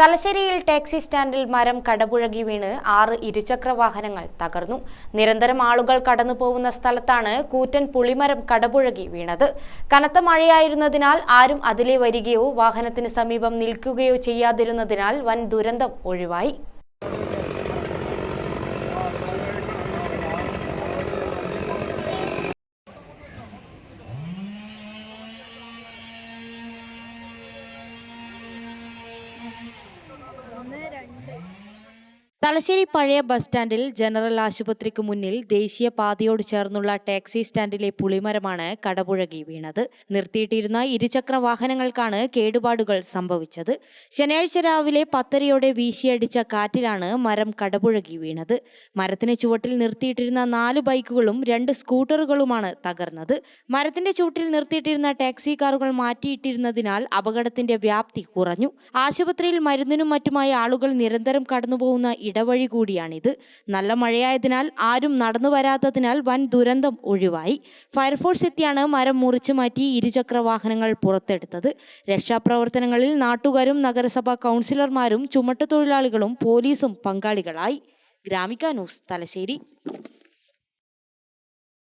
തലശ്ശേരിയിൽ ടാക്സി സ്റ്റാൻഡിൽ മരം കടപുഴകി വീണ് ആറ് ഇരുചക്ര വാഹനങ്ങൾ തകർന്നു. നിരന്തരം ആളുകൾ കടന്നു പോകുന്ന സ്ഥലത്താണ് കൂറ്റൻ പുളിമരം കടപുഴകി വീണത്. കനത്ത മഴയായിരുന്നതിനാൽ ആരും അതിലെ വരികയോ വാഹനത്തിന് സമീപം നിൽക്കുകയോ ചെയ്യാതിരുന്നതിനാൽ വൻ ദുരന്തം ഒഴിവായി. തലശ്ശേരി പഴയ ബസ് സ്റ്റാൻഡിൽ ജനറൽ ആശുപത്രിക്ക് മുന്നിൽ ദേശീയ പാതയോട് ചേർന്നുള്ള ടാക്സി സ്റ്റാൻഡിലെ പുളിമരമാണ് കടപുഴകി വീണത്. നിർത്തിയിട്ടിരുന്ന ഇരുചക്ര വാഹനങ്ങൾക്കാണ് കേടുപാടുകൾ സംഭവിച്ചത്. ശനിയാഴ്ച രാവിലെ പത്തരയോടെ വീശിയടിച്ച കാറ്റിലാണ് മരം കടപുഴകി വീണത്. മരത്തിന് ചുവട്ടിൽ നിർത്തിയിട്ടിരുന്ന നാല് ബൈക്കുകളും രണ്ട് സ്കൂട്ടറുകളുമാണ് തകർന്നത്. മരത്തിന്റെ ചുവട്ടിൽ നിർത്തിയിട്ടിരുന്ന ടാക്സി കാറുകൾ മാറ്റിയിട്ടിരുന്നതിനാൽ അപകടത്തിന്റെ വ്യാപ്തി കുറഞ്ഞു. ആശുപത്രിയിൽ മരുന്നിനും മറ്റുമായി ആളുകൾ നിരന്തരം കടന്നുപോകുന്ന ഇടവഴി കൂടിയാണിത്. നല്ല മഴയായതിനാൽ ആരും നടന്നു വരാത്തതിനാൽ വൻ ദുരന്തം ഒഴിവായി. ഫയർഫോഴ്സ് എത്തിയാണ് മരം മുറിച്ചു മാറ്റി ഇരുചക്ര വാഹനങ്ങൾ പുറത്തെടുത്തത്. രക്ഷാപ്രവർത്തനങ്ങളിൽ നാട്ടുകാരും നഗരസഭാ കൗൺസിലർമാരും ചുമട്ടുതൊഴിലാളികളും പോലീസും പങ്കാളികളായി. ഗ്രാമിക ന്യൂസ് തലശ്ശേരി.